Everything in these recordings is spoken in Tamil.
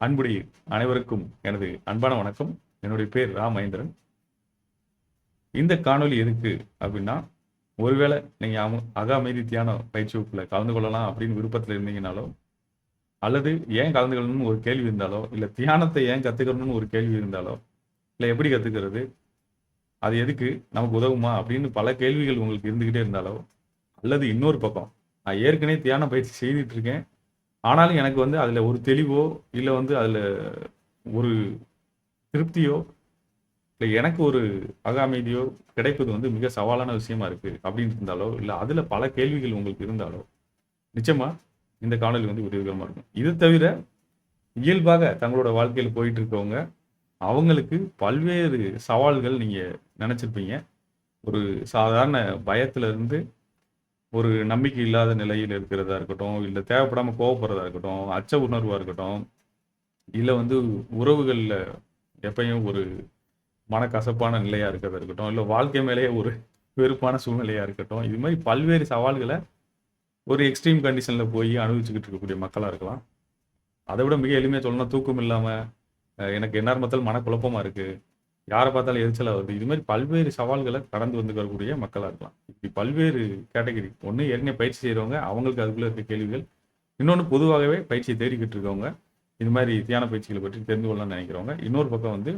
அன்புடைய அனைவருக்கும் எனது அன்பான வணக்கம். என்னுடைய பேர் ரா மகேந்திரன் இந்த காணொளி எதுக்கு அப்படின்னா ஒருவேளை நீங்கள் அம அக அமைதி தியான பயிற்சி வகுப்பில் கலந்து கொள்ளலாம் அப்படின்னு விருப்பத்தில் இருந்தீங்கனாலோ அல்லது ஏன் கலந்து கொள்ளணும்னு ஒரு கேள்வி இருந்தாலோ இல்லை தியானத்தை ஏன் கற்றுக்கணும்னு ஒரு கேள்வி இருந்தாலோ இல்லை எப்படி கற்றுக்கிறது அது எதுக்கு நமக்கு உதவுமா அப்படின்னு பல கேள்விகள் உங்களுக்கு இருந்துக்கிட்டே இருந்தாலோ அல்லது இன்னொரு பக்கம் நான் ஏற்கனவே தியான பயிற்சி செய்துட்டு இருக்கேன். ஆனாலும் எனக்கு வந்து அதில் ஒரு தெளிவோ இல்லை வந்து அதில் ஒரு திருப்தியோ இல்லை எனக்கு ஒரு அக அமைதியோ கிடைப்பது வந்து மிக சவாலான விஷயமா இருக்கு அப்படின்னு இருந்தாலோ இல்லை அதில் பல கேள்விகள் உங்களுக்கு இருந்தாலோ நிச்சயமா இந்த காணொலி வந்து உதவிகரமாக இருக்கும். இது தவிர இயல்பாக தங்களோட வாழ்க்கையில் போயிட்டு இருக்கவங்க அவங்களுக்கு பல்வேறு சவால்கள் நீங்கள் நினச்சிருப்பீங்க. ஒரு சாதாரண பயத்துலேருந்து ஒரு நம்பிக்கை இல்லாத நிலையில் இருக்கிறதா இருக்கட்டும் இல்லை தேவைப்படாமல் கோவப்படுறதா இருக்கட்டும் அச்ச உணர்வாக இருக்கட்டும் இல்லை வந்து உறவுகளில் எப்பயும் ஒரு மனக்கசப்பான நிலையாக இருக்கிறதா இருக்கட்டும் இல்லை வாழ்க்கை மேலேயே ஒரு வெறுப்பான சூழ்நிலையாக இருக்கட்டும் இது மாதிரி பல்வேறு சவால்களை ஒரு எக்ஸ்ட்ரீம் கண்டிஷனில் போய் அனுபவிச்சுக்கிட்டு இருக்கக்கூடிய மக்களாக இருக்கலாம். அதை விட மிக எளிமையாக சொல்லணும்னா தூக்கம் இல்லாமல் எனக்கு எந்நேரமத்தில் மனக்குழப்பமாக இருக்குது யாரை பார்த்தாலும் எரிச்சலாக வருது. இது மாதிரி பல்வேறு சவால்களை கடந்து வந்துக்கக்கூடிய மக்களாக இருக்கலாம். இப்படி பல்வேறு கேட்டகரி. ஒன்று ஏற்கனவே பயிற்சி செய்கிறவங்க அவங்களுக்கு அதுக்குள்ளே இருக்க கேள்விகள். இன்னொன்று பொதுவாகவே பயிற்சியை தேடிக்கிட்டு இருக்கவங்க இது மாதிரி தியான பயிற்சிகளை பற்றி தெரிந்து கொள்ளலாம்னு நினைக்கிறவங்க. இன்னொரு பக்கம் வந்து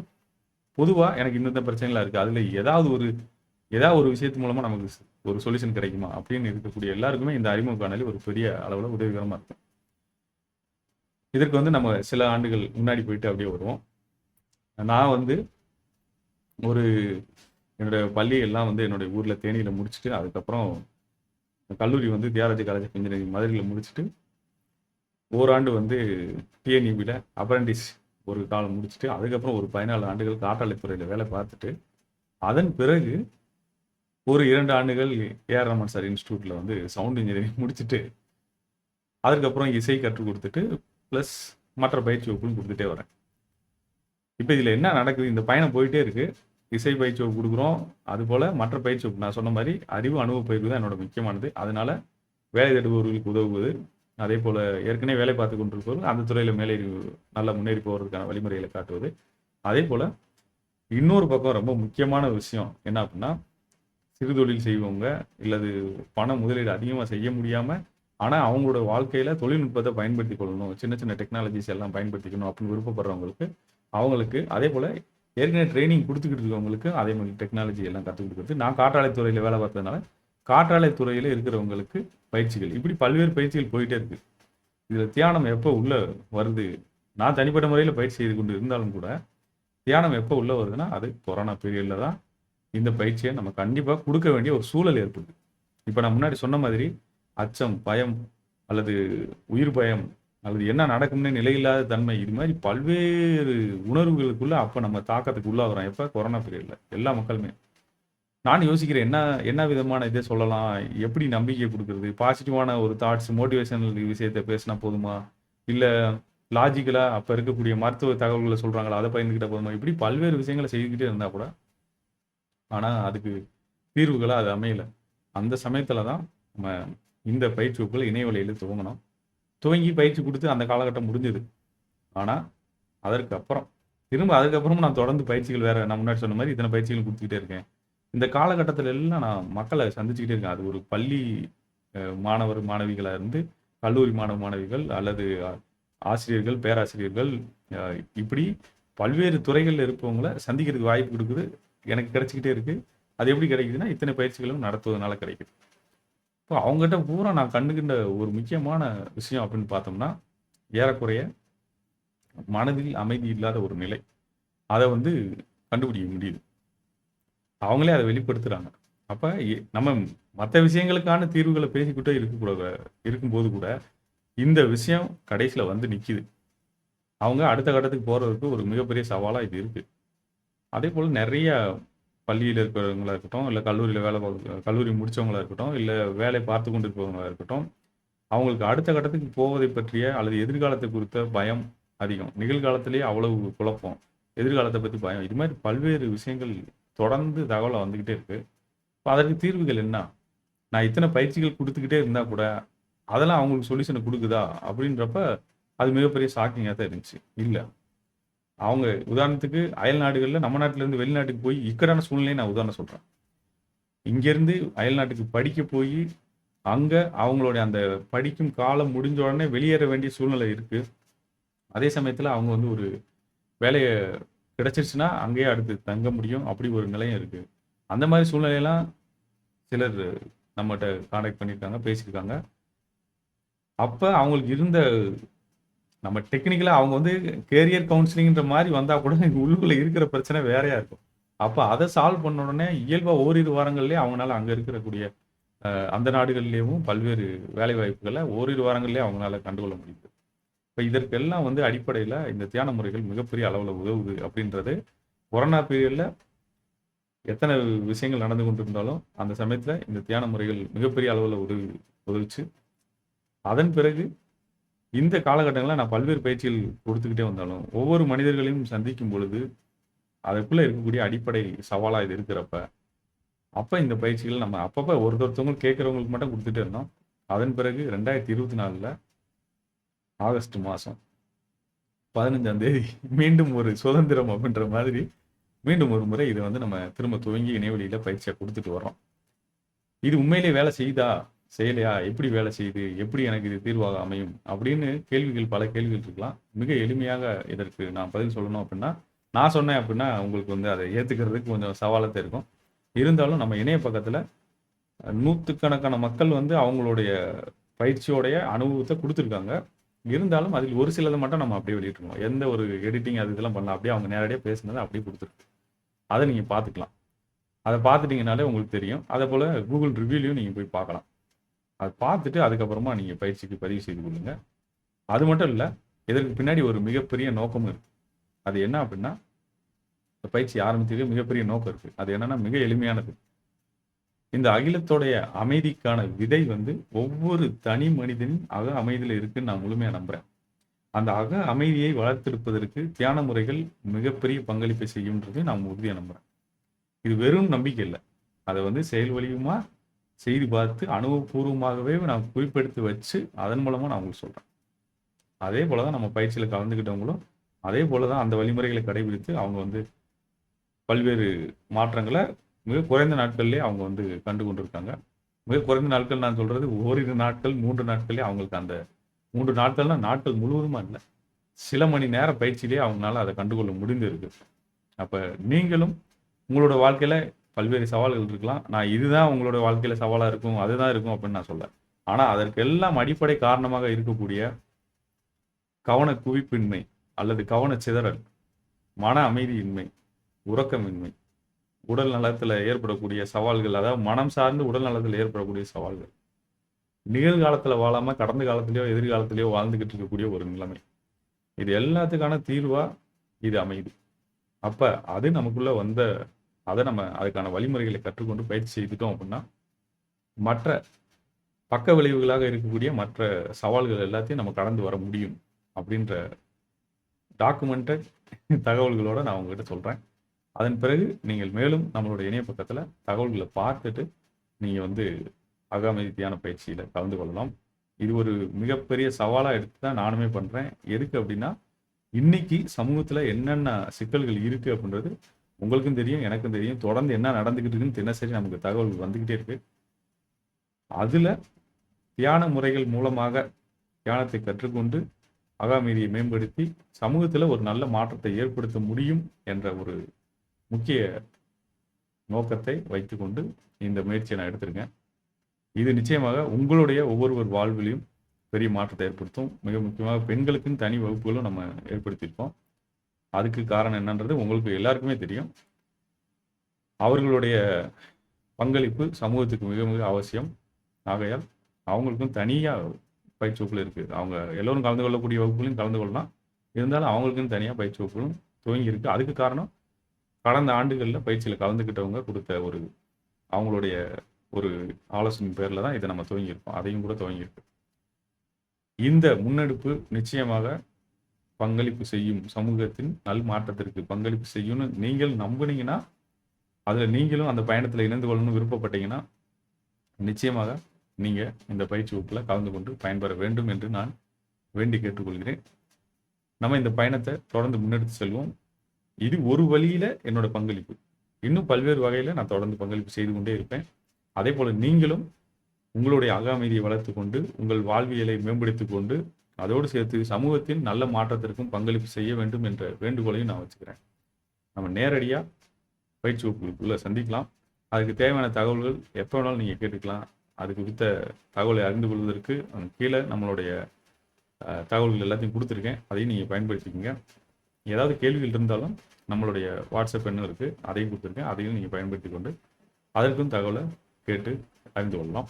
பொதுவாக எனக்கு இந்தந்த பிரச்சனைகளாக இருக்குது அதில் ஏதாவது ஒரு ஏதாவது ஒரு விஷயத்து மூலமாக நமக்கு ஒரு சொல்யூஷன் கிடைக்குமா? அப்படின்னு இருக்கக்கூடிய எல்லாருக்குமே இந்த அறிமுக காணொலி ஒரு பெரிய அளவில் உதவிகரமாக இருக்கும். இதற்கு வந்து நம்ம சில ஆண்டுகள் முன்னாடி போயிட்டு அப்படியே வருவோம். நான் வந்து ஒரு என்னுடைய பள்ளி எல்லாம் வந்து என்னுடைய ஊரில் தேனியில் முடிச்சுட்டு அதுக்கப்புறம் கல்லூரி வந்து தியாகராஜ காலேஜ் ஆஃப் இன்ஜினியரிங் மதுரையில் முடிச்சுட்டு ஓராண்டு வந்து டிஎன்இபியில் அப்ரண்டிஸ் ஒரு காலம் முடிச்சுட்டு அதுக்கப்புறம் ஒரு பதினாலு ஆண்டுகள் காற்றாலைத்துறையில் வேலை பார்த்துட்டு அதன் பிறகு ஒரு இரண்டு ஆண்டுகள் ஏஆர் ரமன் சார் இன்ஸ்டியூட்டில் வந்து சவுண்ட் இன்ஜினியரிங் முடிச்சுட்டு அதுக்கப்புறம் இசை கற்றுக் கொடுத்துட்டு ப்ளஸ் மற்ற பயிற்சி வகுப்பும் கொடுத்துட்டே வரேன். இப்போ இதில் என்ன நடக்குது? இந்த பயணம் போயிட்டே இருக்குது இசை பயிற்சி வகுப்பு கொடுக்குறோம். அதுபோல் மற்ற பயிற்சி வகுப்பு நான் சொன்ன மாதிரி அறிவு அனுபவ பயிர்வு தான் என்னோட முக்கியமானது. அதனால் வேலை தேடுபவர்களுக்கு உதவுவது அதே போல் ஏற்கனவே வேலை பார்த்து கொண்டிருப்பவர்கள் அந்த துறையில் மேலே நல்லா முன்னேறி போகிறதுக்கான வழிமுறைகளை காட்டுவது. அதே போல் இன்னொரு பக்கம் ரொம்ப முக்கியமான விஷயம் என்ன அப்படின்னா சிறு தொழில் செய்வவங்க இல்லது பண முதலீடு அதிகமாக செய்ய முடியாமல் ஆனால் அவங்களோட வாழ்க்கையில் தொழில்நுட்பத்தை பயன்படுத்தி கொள்ளணும் சின்ன சின்ன டெக்னாலஜிஸ் எல்லாம் பயன்படுத்திக்கணும் அப்படின்னு விருப்பப்படுறவங்களுக்கு அவங்களுக்கு அதே போல் ஏற்கனவே ட்ரைனிங் கொடுத்துக்கிட்டு இருக்கவங்களுக்கு அதே மாதிரி டெக்னாலஜி எல்லாம் கற்றுக் கொடுக்குறது. நான் காற்றாலைத்துறையில் வேலை பார்த்ததுனால காற்றாலைத்துறையில் இருக்கிறவங்களுக்கு பயிற்சிகள். இப்படி பல்வேறு பயிற்சிகள் போயிட்டே இருக்கு. இதில் தியானம் எப்போ உள்ளே வருது? நான் தனிப்பட்ட முறையில் பயிற்சி செய்து கொண்டு இருந்தாலும் கூட தியானம் எப்போ உள்ளே வருதுன்னா அது கொரோனா பீரியடில் தான் இந்த பயிற்சியை நம்ம கண்டிப்பாக கொடுக்க வேண்டிய ஒரு சூழல் ஏற்படுது. இப்போ நான் முன்னாடி சொன்ன மாதிரி அச்சம் பயம் அல்லது உயிர் பயம் அல்லது என்ன நடக்கும்னு நிலையில்லாத தன்மை இது மாதிரி பல்வேறு உணர்வுகளுக்குள்ள அப்போ நம்ம தாக்கத்துக்கு உள்ளாகிறோம். எப்போ? கொரோனா பீரியடில் எல்லா மக்களுமே. நான் யோசிக்கிறேன் என்ன என்ன விதமான இதை சொல்லலாம்? எப்படி நம்பிக்கை கொடுக்கறது? பாசிட்டிவான ஒரு தாட்ஸ் மோட்டிவேஷனல் விஷயத்தை பேசினா போதுமா? இல்லை லாஜிக்கலாக அப்போ இருக்கக்கூடிய மருத்துவ தகவல்களை சொல்கிறாங்களா அதை பயந்துக்கிட்ட போதுமா? இப்படி பல்வேறு விஷயங்களை செய்துக்கிட்டே இருந்தால் கூட ஆனால் அதுக்கு தீர்வுகளாக அது அமையலை. அந்த சமயத்தில் தான் நம்ம இந்த பயிற்சி வகுப்புகள் இணையவழியில் துவங்கணும். துவங்கி பயிற்சி கொடுத்து அந்த காலகட்டம் முடிஞ்சது. ஆனால் அதற்கு அப்புறம் திரும்ப அதுக்கப்புறமும் நான் தொடர்ந்து பயிற்சிகள் வேறு நான் முன்னாடி சொன்ன மாதிரி இத்தனை பயிற்சிகள் கொடுத்துக்கிட்டே இருக்கேன். இந்த காலகட்டத்தில் எல்லாம் நான் மக்களை சந்திச்சுக்கிட்டே இருக்கேன். அது ஒரு பள்ளி மாணவர் மாணவிகளாக இருந்து கல்லூரி மாணவ மாணவிகள் அல்லது ஆசிரியர்கள் பேராசிரியர்கள் இப்படி பல்வேறு துறைகளில் இருப்பவங்களை சந்திக்கிறதுக்கு வாய்ப்பு கொடுக்குது. எனக்கு கிடைச்சிக்கிட்டே இருக்குது அது எப்படி கிடைக்குதுன்னா இத்தனை பயிற்சிகளும் நடத்துவதனால கிடைக்குது. இப்போ அவங்ககிட்ட பூரா நான் கண்டுகின்ற ஒரு முக்கியமான விஷயம் அப்படின்னு பார்த்தோம்னா ஏறக்குறைய மனதில் அமைதி இல்லாத ஒரு நிலை. அதை வந்து கண்டுபிடிக்க முடியுது. அவங்களே அதை வெளிப்படுத்துகிறாங்க அப்போ நம்ம மற்ற விஷயங்களுக்கான தீர்வுகளை பேசிக்கிட்டே இருக்கக்கூட இருக்கும்போது கூட இந்த விஷயம் கடைசியில் வந்து நிற்கிது அவங்க அடுத்த கட்டத்துக்கு போகிறதுக்கு ஒரு மிகப்பெரிய சவாலாக இது இருக்குது அதே போல் நிறைய பள்ளியில் இருக்கிறவங்களா இருக்கட்டும் இல்லை கல்லூரியில் வேலை கல்லூரி முடித்தவங்களா இருக்கட்டும் இல்லை வேலை பார்த்து கொண்டு இருப்பவங்களா இருக்கட்டும் அவங்களுக்கு அடுத்த கட்டத்துக்கு போவதை பற்றிய அல்லது எதிர்காலத்தை குறித்த பயம் அதிகம். நிகழ்காலத்திலேயே அவ்வளவு குழப்பம் எதிர்காலத்தை பற்றி பயம். இது மாதிரி பல்வேறு விஷயங்கள் தொடர்ந்து தகவலை வந்துக்கிட்டே இருக்கு. இப்போ அதற்கு தீர்வுகள் என்ன? நான் இத்தனை பயிற்சிகள் கொடுத்துக்கிட்டே இருந்தால் கூட அதெல்லாம் அவங்களுக்கு சொல்யூஷனை கொடுக்குதா? அப்படின்றப்ப அது மிகப்பெரிய ஷாக்கிங்காக தான் இருந்துச்சு. இல்லை. அவங்க உதாரணத்துக்கு அயல் நாடுகளில் நம்ம நாட்டிலேருந்து வெளிநாட்டுக்கு போய் இக்கடான சூழ்நிலையை நான் உதாரணம் சொல்கிறேன் இங்கேருந்து அயல் நாட்டுக்கு படிக்க போய் அங்கே அவங்களுடைய அந்த படிக்கும் காலம் முடிஞ்ச உடனே வெளியேற வேண்டிய சூழ்நிலை இருக்குது அதே சமயத்தில் அவங்க வந்து ஒரு வேலையை கிடச்சிருச்சுன்னா அங்கேயே அடுத்து தங்க முடியும். அப்படி ஒரு நிலையம் இருக்குது அந்த மாதிரி சூழ்நிலையெல்லாம் சிலர் நம்மகிட்ட காண்டாக்ட் பண்ணியிருக்காங்க பேசியிருக்காங்க. அப்போ அவங்களுக்கு இருந்த நம்ம டெக்னிக்கலாக அவங்க வந்து கேரியர் கவுன்சிலிங்கிற மாதிரி வந்தால் கூட உள்ளுக்குள்ளே இருக்கிற பிரச்சனை வேறையாக இருக்கும். அப்போ அதை சால்வ் பண்ண உடனே இயல்பாக ஓரிரு வாரங்கள்லேயே அவங்களால அங்கே இருக்கக்கூடிய அந்த நாடுகள்லேயும் பல்வேறு வேலை வாய்ப்புகளை ஓரிரு வாரங்கள்லேயே அவங்களால கண்டுகொள்ள முடியுது. இப்போ இதற்கெல்லாம் வந்து அடிப்படையில் இந்த தியான முறைகள் மிகப்பெரிய அளவில் உதவுது அப்படின்றது கொரோனா பீரியடில் எத்தனை விஷயங்கள் நடந்து கொண்டிருந்தாலும் அந்த சமயத்தில் இந்த தியான முறைகள் மிகப்பெரிய அளவில் உதவி உதவிச்சு அதன் பிறகு இந்த காலகட்டங்களில் நான் பல்வேறு பயிற்சிகள் கொடுத்துக்கிட்டே வந்தாலும் ஒவ்வொரு மனிதர்களையும் சந்திக்கும் பொழுது அதுக்குள்ளே இருக்கக்கூடிய அடிப்படை சவாலாக இது இருக்கிறப்ப அப்போ இந்த பயிற்சிகள் நம்ம அப்பப்போ ஒருத்தொருத்தவங்க கேட்குறவங்களுக்கு மட்டும் கொடுத்துட்டே இருந்தோம். அதன் பிறகு ரெண்டாயிரத்தி இருபத்தி நாலில் ஆகஸ்ட் மாதம் பதினஞ்சாம் தேதி மீண்டும் ஒரு சுதந்திரம் அப்படின்ற மாதிரி மீண்டும் ஒரு முறை இதை வந்து நம்ம திரும்ப துவங்கி இணைவெளியில் பயிற்சியாக கொடுத்துட்டு வரோம் இது உண்மையிலே வேலை செய்யுதா? செய்யலையா எப்படி வேலை செய்யுது எப்படி எனக்கு இது தீர்வாக அமையும்? அப்படின்னு கேள்விகள் பல கேள்விகள் இருக்கலாம். மிக எளிமையாக இதற்கு நான் பதில் சொல்லணும் அப்படின்னா நான் சொன்னேன் அப்படின்னா உங்களுக்கு வந்து அதை ஏற்றுக்கிறதுக்கு கொஞ்சம் சவாலத்தை இருக்கும். இருந்தாலும் நம்ம இணைய பக்கத்தில் நூற்றுக்கணக்கான மக்கள் வந்து அவங்களுடைய பயிற்சியோடைய அனுபவத்தை கொடுத்துருக்காங்க. இருந்தாலும் அதில் ஒரு சிலதை மட்டும் நம்ம அப்படியே வெளியிட்டுருக்கோம் எந்த ஒரு எடிட்டிங் அது இதெல்லாம் பண்ணல அப்படியே அவங்க நேரடியாக பேசுனதை அப்படியே கொடுத்துருக்கு அதை நீங்கள் பார்த்துக்கலாம். அதை பார்த்துட்டீங்கனாலே உங்களுக்கு தெரியும். அதே போல் கூகுள் ரிவ்யூலையும் நீங்கள் போய் பார்க்கலாம். அதை பார்த்துட்டு அதுக்கப்புறமா நீங்கள் பயிற்சிக்கு பதிவு செய்து கொள்ளுங்க. அது மட்டும் இல்லை இதற்கு பின்னாடி ஒரு மிகப்பெரிய நோக்கமும் இருக்கு. அது என்ன அப்படின்னா இந்த பயிற்சி ஆரம்பித்ததுக்கு மிகப்பெரிய நோக்கம் இருக்கு. அது என்னன்னா மிக எளிமையானது. இந்த அகிலத்தோடைய அமைதிக்கான விதை வந்து ஒவ்வொரு தனி மனிதனின் அக அமைதியில் இருக்குன்னு நான் முழுமையாக நம்புறேன். அந்த அக அமைதியை வளர்த்தெடுப்பதற்கு தியான முறைகள் மிகப்பெரிய பங்களிப்பை செய்யும்ன்றது நான் உறுதியாக நம்புகிறேன் இது வெறும் நம்பிக்கை இல்லை. அதை வந்து செயல் வழியுமா செய்து பார்த்து அனுபவபூர்வமாகவே நான் குறிப்பெடுத்து வச்சு அதன் மூலமாக நான் உங்களுக்கு சொல்கிறேன் அதே போல தான் நம்ம பயிற்சியில் கலந்துக்கிட்டவங்களும் அதே போல தான் அந்த வழிமுறைகளை கடைபிடித்து அவங்க வந்து பல்வேறு மாற்றங்களை மிக குறைந்த நாட்கள்லேயே அவங்க வந்து கண்டு கொண்டிருக்காங்க. மிக குறைந்த நாட்கள் நான் சொல்கிறது ஓரிரு நாட்கள் மூன்று நாட்களே அவங்களுக்கு அந்த மூன்று நாட்கள்னால் நாட்கள் முழுவதுமாக இல்லை. சில மணி நேர பயிற்சியிலேயே அவங்களால அதை கண்டுகொள்ள முடிந்திருக்கு. அப்போ நீங்களும் உங்களோட வாழ்க்கையில் பல்வேறு சவால்கள் இருக்கலாம். நான் இதுதான் உங்களோட வாழ்க்கையில சவாலா இருக்கும் அதுதான் இருக்கும் அப்படின்னு நான் சொல்ல. ஆனா அதற்கெல்லாம் அடிப்படை காரணமாக இருக்கக்கூடிய கவன குவிப்பின்மை அல்லது கவன சிதறல் மன அமைதியின்மை உறக்கமின்மை உடல் நலத்துல ஏற்படக்கூடிய சவால்கள் அதாவது மனம் சார்ந்து உடல் நலத்தில் ஏற்படக்கூடிய சவால்கள். நிகழ்காலத்துல வாழாம கடந்த காலத்திலேயோ எதிர்காலத்திலேயோ வாழ்ந்துகிட்டு இருக்கக்கூடிய ஒரு நிலைமை. இது எல்லாத்துக்கான தீர்வா இது அமையுது. அப்ப அது நமக்குள்ள வந்த அதை நம்ம அதுக்கான வழிமுறைகளை கற்றுக்கொண்டு பயிற்சி செய்துட்டோம் அப்படின்னா மற்ற பக்க விளைவுகளாக இருக்கக்கூடிய மற்ற சவால்கள் எல்லாத்தையும் நம்ம கடந்து வர முடியும் அப்படின்ற டாக்குமெண்டட் தகவல்களோட நான் உங்ககிட்ட சொல்கிறேன் அதன் பிறகு நீங்கள் மேலும் நம்மளுடைய இணைய பக்கத்தில் தகவல்களை பார்த்துட்டு நீங்கள் வந்து அகாமதி பயிற்சியில் கலந்து கொள்ளலாம். இது ஒரு மிகப்பெரிய சவாலாக எடுத்து தான் நானுமே பண்ணுறேன் எதுக்கு அப்படின்னா இன்னைக்கு சமூகத்தில் என்னென்ன சிக்கல்கள் இருக்குது அப்படின்றது உங்களுக்கும் தெரியும் எனக்கும் தெரியும். தொடர்ந்து என்ன நடந்துக்கிட்டு இருக்குன்னு தினசரி நமக்கு தகவல் வந்துக்கிட்டே இருக்கு. அதில் தியான முறைகள் மூலமாக தியானத்தை கற்றுக்கொண்டு அகாமீதியை மேம்படுத்தி சமூகத்தில் ஒரு நல்ல மாற்றத்தை ஏற்படுத்த முடியும் என்ற ஒரு முக்கிய நோக்கத்தை வைத்துக்கொண்டு இந்த முயற்சியை நான் எடுத்திருக்கேன். இது நிச்சயமாக உங்களுடைய ஒவ்வொருவர் வாழ்விலையும் பெரிய மாற்றத்தை ஏற்படுத்தும். மிக முக்கியமாக பெண்களுக்குன்னு தனி வகுப்புகளும் நம்ம ஏற்படுத்தியிருக்கோம். அதுக்கு காரணம் என்னன்றது உங்களுக்கு எல்லாருக்குமே தெரியும். அவர்களுடைய பங்களிப்பு சமூகத்துக்கு மிக மிக அவசியம். ஆகையால் அவங்களுக்கும் தனியாக பயிற்சி வகுப்புகள் இருக்குது அவங்க எல்லோரும் கலந்து கொள்ளக்கூடிய வகுப்புகளையும் கலந்து கொள்ளலாம். இருந்தாலும் அவங்களுக்குன்னு தனியாக பயிற்சி வகுப்புகளும் துவங்கி இருக்கு. அதுக்கு காரணம் கடந்த ஆண்டுகளில் பயிற்சியில் கலந்துக்கிட்டவங்க கொடுத்த ஒரு அவங்களுடைய ஒரு ஆலோசனை பேரில் தான் இதை நம்ம துவங்கியிருக்கோம். அதையும் கூட துவங்கியிருக்கு. இந்த முன்னெடுப்பு நிச்சயமாக பங்களிப்பு செய்யும் சமூகத்தின் நல் மாற்றத்திற்கு பங்களிப்பு செய்யும்னு நீங்கள் நம்புனீங்கன்னா அதில் நீங்களும் அந்த பயணத்தில் இணைந்து கொள்ளணும்னு விருப்பப்பட்டீங்கன்னா நிச்சயமாக நீங்கள் இந்த பயிற்சி வகுப்பில் கலந்து கொண்டு பயன்பெற வேண்டும் என்று நான் வேண்டி கேட்டுக்கொள்கிறேன். நம்ம இந்த பயணத்தை தொடர்ந்து முன்னெடுத்து செல்வோம். இது ஒரு வழியில் என்னோட பங்களிப்பு. இன்னும் பல்வேறு வகையில் நான் தொடர்ந்து பங்களிப்பு செய்து கொண்டே இருப்பேன். அதே போல் நீங்களும் உங்களுடைய அகாமைதியை வளர்த்து கொண்டு உங்கள் வாழ்வியலை மேம்படுத்திக் கொண்டு அதோடு சேர்த்து சமூகத்தின் நல்ல மாற்றத்திற்கும் பங்களிப்பு செய்ய வேண்டும் என்ற வேண்டுகோளையும் நான் வச்சுக்கிறேன். நம்ம நேரடியாக பயிற்சி சந்திக்கலாம். அதுக்கு தேவையான தகவல்கள் எப்போ வேணாலும் நீங்கள் கேட்டுக்கலாம். அது குறித்த தகவலை அறிந்து கொள்வதற்கு கீழே நம்மளுடைய தகவல்கள் எல்லாத்தையும் கொடுத்துருக்கேன். அதையும் நீங்கள் பயன்படுத்திக்கோங்க. ஏதாவது கேள்விகள் இருந்தாலும் நம்மளுடைய வாட்ஸ்அப் எண்ணும் இருக்குது அதையும் கொடுத்துருக்கேன். அதையும் நீங்கள் பயன்படுத்தி கொண்டு அதற்கும் தகவலை கேட்டு அறிந்து கொள்ளலாம்.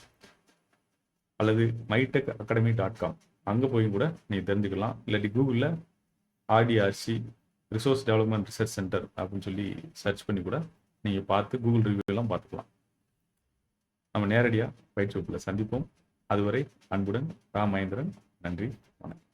அல்லது மைடெக் அகாடமி டாட் காம் அங்கே போய் கூட நீங்கள் தெரிஞ்சுக்கலாம். இல்லாட்டி கூகுளில் RDRC resource development research centre அப்படின்னு சொல்லி சர்ச் பண்ணி கூட நீங்கள் பார்த்து கூகுள் ரிவ்யூலாம் பார்த்துக்கலாம். நம்ம நேரடியாக பயிற்சி வகுப்பில் சந்திப்போம். அதுவரை அன்புடன் ராமேந்திரன் நன்றி வணக்கம்.